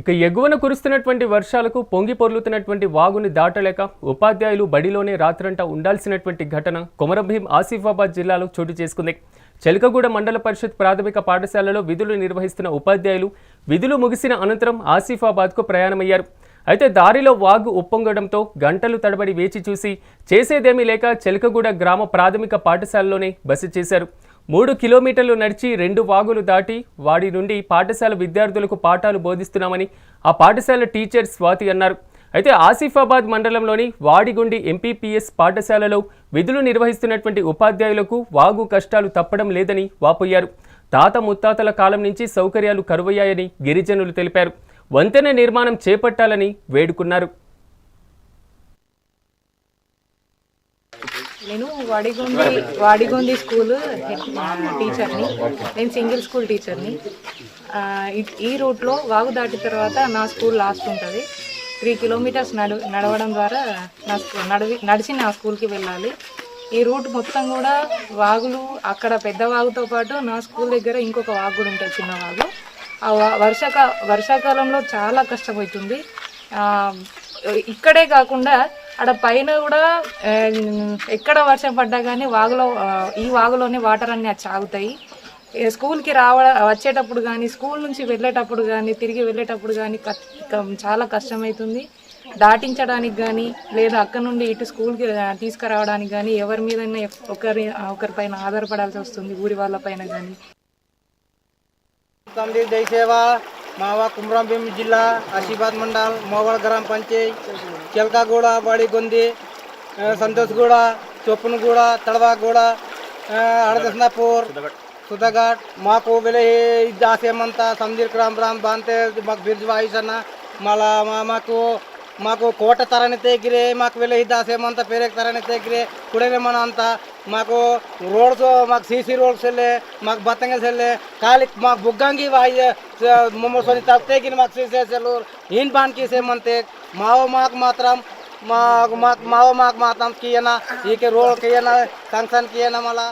ఇక ఎగువన కురుస్తున్నటువంటి వర్షాలకు పొంగి పొర్లుతున్నటువంటి వాగుని దాటలేక ఉపాధ్యాయులు బడిలోనే రాత్రంతా ఉండాల్సినటువంటి ఘటన కొమరభీం ఆసిఫాబాద్ జిల్లాలో చోటు చేసుకుంది. చెలకగూడ మండల పరిషత్ ప్రాథమిక పాఠశాలలో విధులు నిర్వహిస్తున్న ఉపాధ్యాయులు విధులు ముగిసిన అనంతరం ఆసిఫాబాద్కు ప్రయాణమయ్యారు. అయితే దారిలో వాగు ఉప్పొంగడంతో గంటలు తడబడి వేచి చూసి చేసేదేమీ లేక చెలకగూడ గ్రామ ప్రాథమిక పాఠశాలలోనే బస చేశారు. మూడు కిలోమీటర్లు నడిచి రెండు వాగులు దాటి వాడి నుండి పాఠశాల విద్యార్థులకు పాఠాలు బోధిస్తున్నామని ఆ పాఠశాల టీచర్ స్వాతి అన్నారు. అయితే ఆసిఫాబాద్ మండలంలోని వాడిగుండి ఎంపీపీఎస్ పాఠశాలలో విధులు నిర్వహిస్తున్నటువంటి ఉపాధ్యాయులకు వాగు కష్టాలు తప్పడం లేదని వాపోయారు. తాత ముత్తాతల కాలం నుంచి సౌకర్యాలు కరువయ్యాయని గిరిజనులు తెలిపారు. వంతెన నిర్మాణం చేపట్టాలని వేడుకున్నారు. నేను వాడిగొంది వాడిగొంది స్కూల్ టీచర్ని. నేను సింగిల్ స్కూల్ టీచర్ని. ఈ రూట్లో వాగు దాటిన తర్వాత నా స్కూల్ లాస్ట్ ఉంటుంది. త్రీ కిలోమీటర్స్ నడు నడవడం ద్వారా నా నడివి నడిచి నా స్కూల్కి వెళ్ళాలి. ఈ రూట్ మొత్తం కూడా వాగులు అక్కడ పెద్ద వాగుతో పాటు నా స్కూల్ దగ్గర ఇంకొక వాగు కూడా ఉంటుంది చిన్న వాగు. ఆ వా- వర్షాకా వర్షాకాలంలో చాలా కష్టమవుతుంది ఇక్కడే కాకుండా అక్కడ పైన కూడా ఎక్కడ వర్షం పడ్డా కానీ వాగులో ఈ వాగులోనే వాటర్ అన్ని అది ఆగుతాయి స్కూల్కి రావ వచ్చేటప్పుడు కానీ స్కూల్ నుంచి వెళ్ళేటప్పుడు కానీ తిరిగి వెళ్ళేటప్పుడు కానీ చాలా కష్టమవుతుంది దాటించడానికి కానీ లేదా అక్కడ నుండి ఇటు స్కూల్కి తీసుకురావడానికి కానీ ఎవరి మీద ఒకరి ఒకరిపైన ఆధారపడాల్సి వస్తుంది ఊరి వాళ్ళపైన కానీ मावा कुमरांबेम जिल्हा आशीर्वाद मंडळ मोवाळ ग्रामपंचायत चेलका गोळा बाळीगोंदे संतोष गोळा चोपन गोळा तळवा गोळा अडदसनापूर सुधाघाट महाकोबेले हे असे म्हणतात समजीर क्राम राम बांधते मग बिरजवा आयुष्याना मला मामाको మాకు కోట తరని తెగిరే మాకు వెళ్ళి దాసేమంత పేరేక్ తరని తెగిరే కుడనే మన అంతా మాకు రోడ్స్ మాకు సీసీ రోడ్స్ వెళ్ళే మాకు బత్తంగా వెళ్ళే ఖాళీ మాకు బుగ్గంగి వాయి మమ్మల్ని సొని మాకు సీసేసలు ఈయన బాన్కి సేమంతే. మావో మాకు మాత్రం మాకు మాకు మావో మాకు మాత్రం కియనా ఈకే రోడ్ కియనా సంక్షన్ కియనా మళ్ళా.